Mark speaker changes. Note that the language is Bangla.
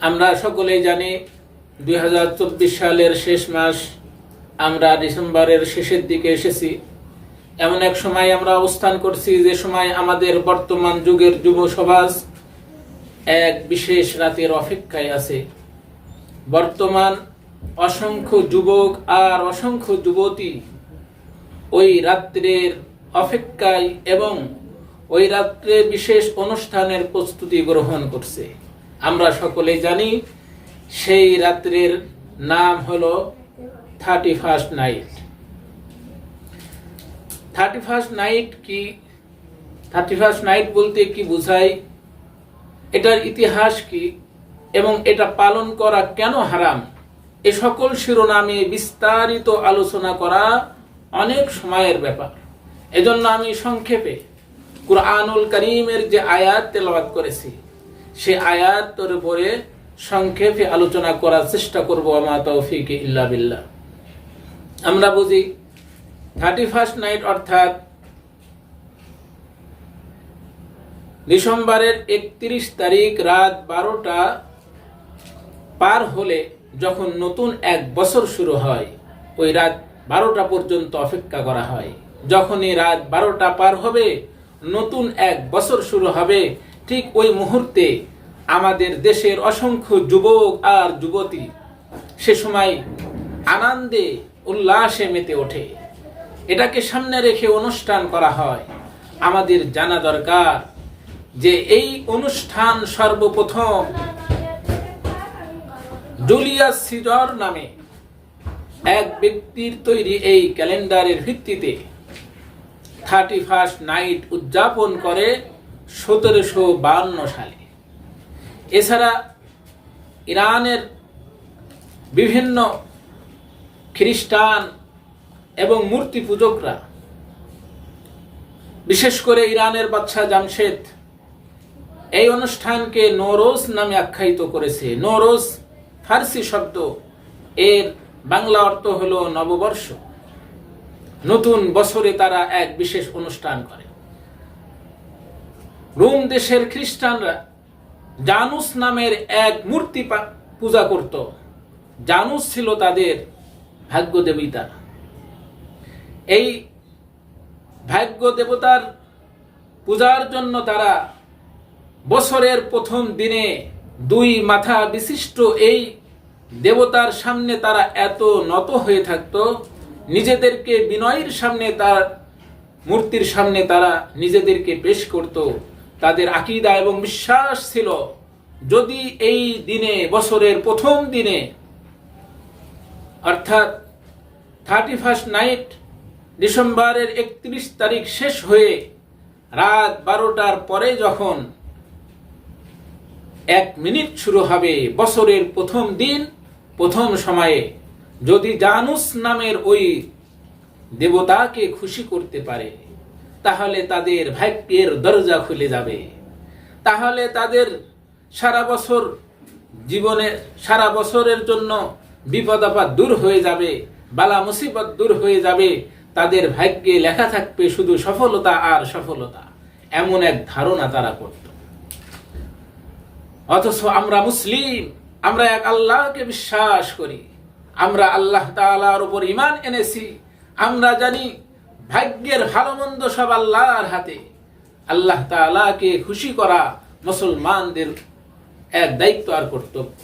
Speaker 1: আমরা সকলেই জানি, দুই হাজার চব্বিশ সালের শেষ মাস আমরা ডিসেম্বরের শেষের দিকে এসেছি। এমন এক সময় আমরা অবস্থান করছি যে সময় আমাদের বর্তমান যুগের যুব সমাজ এক বিশেষ রাতের অপেক্ষায় আছে। বর্তমান অসংখ্য যুবক আর অসংখ্য যুবতী ওই রাত্রের অপেক্ষায় এবং ওই রাত্রে বিশেষ অনুষ্ঠানের প্রস্তুতি গ্রহণ করছে। আমরা সকলেই জানি সেই রাত্রের নাম হলো thirty first night. Thirty first night কি? থার্টি ফার্স্ট নাইট বলতে কি বোঝায়? এটার ইতিহাস কি? এবং এটা পালন করা কেন হারাম? এ সকল শিরোনামে বিস্তারিত আলোচনা করা অনেক সময়ের ব্যাপার। এজন্য আমি সংক্ষেপে কুরআনুল করিমের যে আয়াত তেলাওয়াত করেছি সে আয়াতের উপরে সংক্ষেপে আলোচনা করার চেষ্টা করব আমা তৌফিক ইল্লা বিল্লাহ। আমরা বুঝি থার্টি ফার্স্ট নাইট অর্থাৎ ডিসেম্বরের একত্রিশ তারিখ রাত বারোটা পার হলে যখন নতুন এক বছর শুরু হয়, ওই রাত বারোটা পর্যন্ত অপেক্ষা করা হয়। যখনই রাত বারোটা পার হবে, নতুন এক বছর শুরু হবে ঠিক ওই মুহূর্তে আমাদের দেশের অসংখ্য যুবক আর যুবতী সে সময় আনন্দে উল্লাসে মেতে ওঠে। এটাকে সামনে রেখে অনুষ্ঠান করা হয়। আমাদের জানা দরকার যে এই অনুষ্ঠান সর্বপ্রথম জুলিয়াস সিজর নামে এক ব্যক্তির তৈরি এই ক্যালেন্ডারের ভিত্তিতে থার্টি ফার্স্ট নাইট উদযাপন করে। সতেরোশো বান্ন সালে। এছাড়া ইরানের বিভিন্ন খ্রিস্টান এবং মূর্তি পূজকরা, বিশেষ করে ইরানের বাদশাহ জামশেদ, এই অনুষ্ঠানকে নরোজ নামে আখ্যায়িত করেছে। নরোজ ফার্সি শব্দ এর বাংলা অর্থ হলো নববর্ষ। নতুন বছরে তারা এক বিশেষ অনুষ্ঠান করে। রোম দেশের খ্রিস্টানরা জানুস নামের এক মূর্তি পূজা করত। জানুস ছিল তাদের ভাগ্য দেবিতা এই ভাগ্য দেবতার পূজার জন্য তারা বছরের প্রথম দিনে দুই মাথা বিশিষ্ট এই দেবতার সামনে তারা এত নত হয়ে থাকতো, নিজেদেরকে বিনয়ের সামনে তার মূর্তির সামনে তারা নিজেদেরকে পেশ করত। তাদের আকিদা এবং বিশ্বাস ছিল, যদি এই দিনে, বছরের প্রথম দিনে, অর্থাৎ থার্টি ফার্স্ট নাইট ডিসেম্বরের একত্রিশ তারিখ শেষ হয়ে রাত বারোটার পরে যখন এক মিনিট শুরু হবে বছরের প্রথম দিন, প্রথম সময়ে, যদি জানুস নামের ওই দেবতাকে খুশি করতে পারে। তাহলে তাদের ভাগ্যের দরজা খুলে যাবে। তাহলে তাদের সারা বছর জীবনে, সারা বছরের জন্য বিপদ আপদ দূর হয়ে যাবে, বালা মুসিবত দূর হয়ে যাবে। তাদের ভাগ্যে লেখা থাকবে শুধু সফলতা আর সফলতা। এমন এক ধারণা তারা করত। অথচ আমরা মুসলিম, আমরা এক আল্লাহকে বিশ্বাস করি। আমরা আল্লাহ তাআলার উপর ইমান এনেছি। আমরা জানি ভাগ্যের ভালো মন্দ সব আল্লাহর হাতে। আল্লাহ তালাকে খুশি করা মুসলমানদের এক দায়িত্ব আর কর্তব্য।